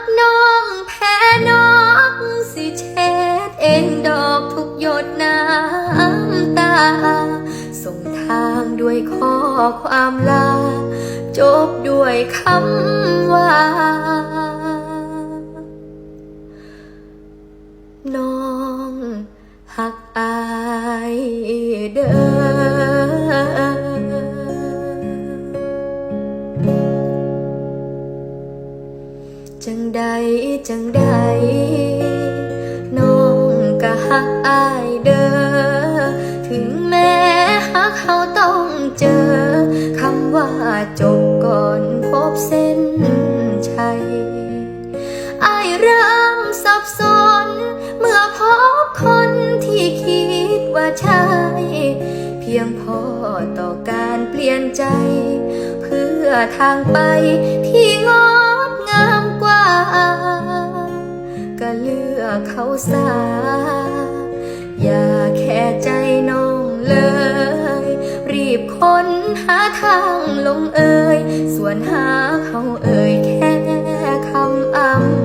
กน้องแพ้น้องสิเช็ดเองดอกทุกหยดน้ำตา ส่งทางด้วยข้อความลา จบด้วยคำว่า น้องหักอายเด้อ จังใดจังใดน้องก็หักอายเด้อถึงแม้หักเขาต้องเจอคำว่าจบก่อนพบเส้นชัยอายเริ่มสับสน เมื่อพบคนที่คิดว่าใช่เพียงพอต่อการเปลี่ยนใจ เพื่อทางไปที่งดงามก ว่า ก็เลือกเขาสาอย่าแค่ใจน้องเลย รีบค้นหาทางลงเอ่ยส่วนหาเขาเอ่ยแค่คำอ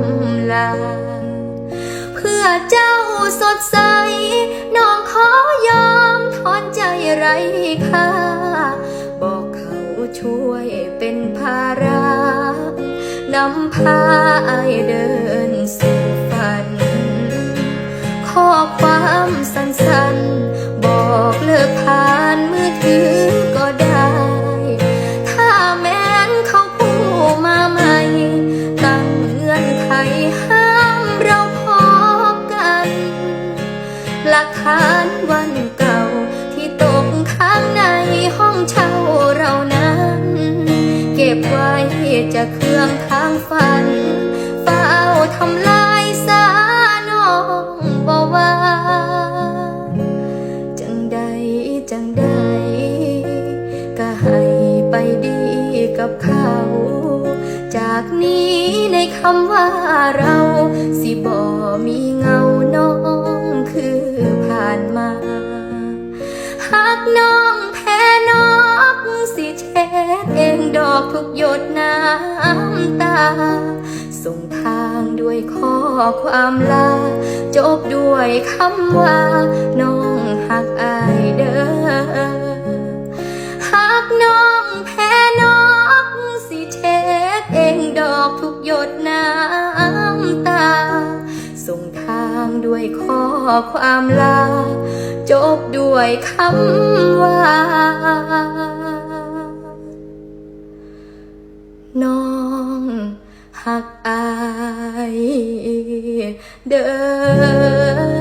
ำลา เพื่อเจ้าสดใส น้องขอยอมถอนใจไร้ค่าำพาอเดินสู่ฝัน ข้อความสั้นๆ บอกเลิกผ่านมือถือก็ได้ ถ้าแม้นเขาพูดมาใหม่ ตั้งเงื่อนไขห้ามเราพบกัน หลักฐานวันเก่าที่ตกค้างในห้องเช่าเรานั้น เก็บไว้จะครื่ จังใดก็ให้ไปดีกับเขา จากนี้ในคำว่าเรา สิบ่มีเงาน้องคือผ่านมาหากน้องแพ้น้องสิเช็ดเองดอกทุกหยดน้ำตา ส่งทางด้วยข้อความลา จบด้วยคำว่า น้องหักอายเด้อ ทุกหยดน้ำตา ส่งทางด้วยข้อความลา จบด้วยคำว่า น้องหักอายเด้อ